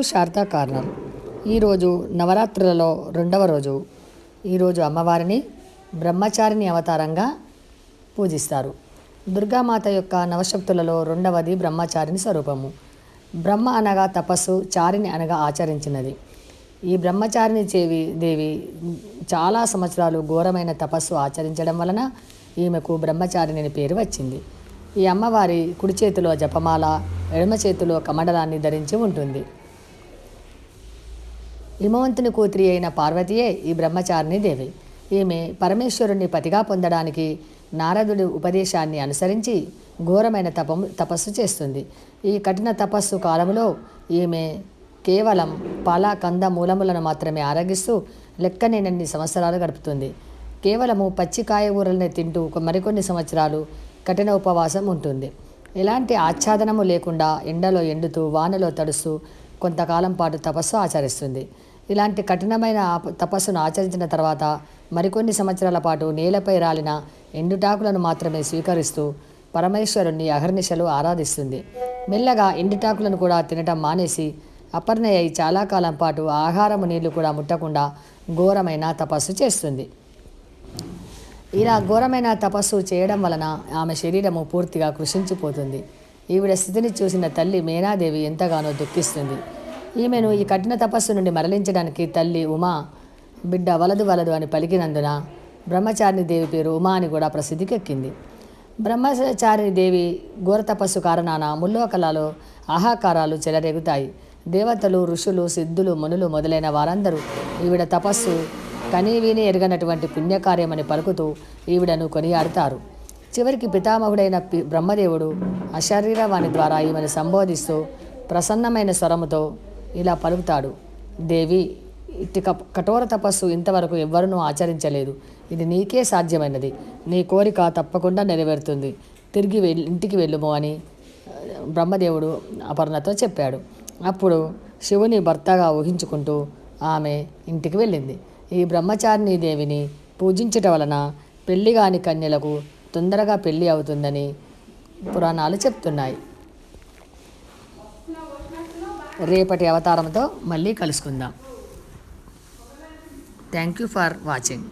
Sharada corner ఈరోజు నవరాత్రులలో రెండవ రోజు. ఈరోజు అమ్మవారిని బ్రహ్మచారిణి అవతారంగా పూజిస్తారు. దుర్గామాత యొక్క నవశక్తులలో రెండవది బ్రహ్మచారిణి స్వరూపము. బ్రహ్మ అనగా తపస్సు చారిని అనగా ఆచరించినది. ఈ బ్రహ్మచారిణి చేవి దేవి చాలా సంవత్సరాలు ఘోరమైన తపస్సు ఆచరించడం వలన ఈమెకు బ్రహ్మచారిణి అనే పేరు వచ్చింది. ఈ అమ్మవారి కుడి చేతిలో జపమాల ఎడమ చేతిలో కమండలాన్ని ధరించి ఉంటుంది. హిమవంతుని కూతురి అయిన పార్వతియే ఈ బ్రహ్మచారిణి దేవి. ఈమె పరమేశ్వరుణ్ణి పతిగా పొందడానికి నారదుడి ఉపదేశాన్ని అనుసరించి ఘోరమైన తపం తపస్సు చేస్తుంది. ఈ కఠిన తపస్సు కాలంలో ఈమె కేవలం పల కంద మూలములను మాత్రమే ఆరగిస్తూ లెక్కనేనన్ని సంవత్సరాలు గడుపుతుంది. కేవలము పచ్చి కాయగూరలనే తింటూ మరికొన్ని సంవత్సరాలు కఠిన ఉపవాసం ఉంటుంది. ఎలాంటి ఆచ్ఛాదనము లేకుండా ఎండలో ఎండుతూ వానలో తడుస్తూ కొంతకాలం పాటు తపస్సు ఆచరిస్తుంది. ఇలాంటి కఠినమైన తపస్సును ఆచరించిన తర్వాత మరికొన్ని సంవత్సరాల పాటు నేలపై రాలిన ఎండుటాకులను మాత్రమే స్వీకరిస్తూ పరమేశ్వరుణ్ణి అహర్నిశలు ఆరాధిస్తుంది. మెల్లగా ఎండుటాకులను కూడా తినటం మానేసి అపర్ణయ చాలా కాలం పాటు ఆహారము నీళ్ళు కూడా ముట్టకుండా ఘోరమైన తపస్సు చేస్తుంది. ఇలా ఘోరమైన తపస్సు చేయడం వలన ఆమె శరీరము పూర్తిగా కృషించిపోతుంది. ఈవిడ స్థితిని చూసిన తల్లి మేనాదేవి ఎంతగానో దుఃఖిస్తుంది. ఈమెను ఈ కఠిన తపస్సు నుండి మరలించడానికి తల్లి ఉమా బిడ్డ వలదు వలదు అని పలికినందున బ్రహ్మచారిణి దేవి పేరు ఉమా అని కూడా ప్రసిద్ధికెక్కింది. బ్రహ్మచారిణి దేవి ఘోర తపస్సు కారణాన ముల్లోకలలో ఆహాకారాలు చెలరేగుతాయి. దేవతలు ఋషులు సిద్ధులు మునులు మొదలైన వారందరూ ఈవిడ తపస్సు కనీవీని ఎరగనటువంటి పుణ్యకార్యమని పలుకుతూ ఈవిడను కొనియాడతారు. చివరికి పితామహుడైన పి- బ్రహ్మదేవుడు అశరీరవాణి ద్వారా ఈమెను సంబోధిస్తూ ప్రసన్నమైన స్వరముతో ఇలా పలుకుతాడు. దేవి ఇట్టి కఠోర తపస్సు ఇంతవరకు ఎవ్వరూ ఆచరించలేదు. ఇది నీకే సాధ్యమైనది. నీ కోరిక తప్పకుండా నెరవేరుతుంది. తిరిగి వెళ్ళి ఇంటికి వెళ్ళుము అని బ్రహ్మదేవుడు అపర్ణతో చెప్పాడు. అప్పుడు శివుని భర్తగా ఊహించుకుంటూ ఆమె ఇంటికి వెళ్ళింది. ఈ బ్రహ్మచారిణి దేవిని పూజించటం వలన పెళ్ళి కాని కన్యలకు తొందరగా పెళ్ళి అవుతుందని పురాణాలు చెప్తున్నాయి. రేపటి అవతారంతో మళ్ళీ కలుసుకుందాం. Thank you for watching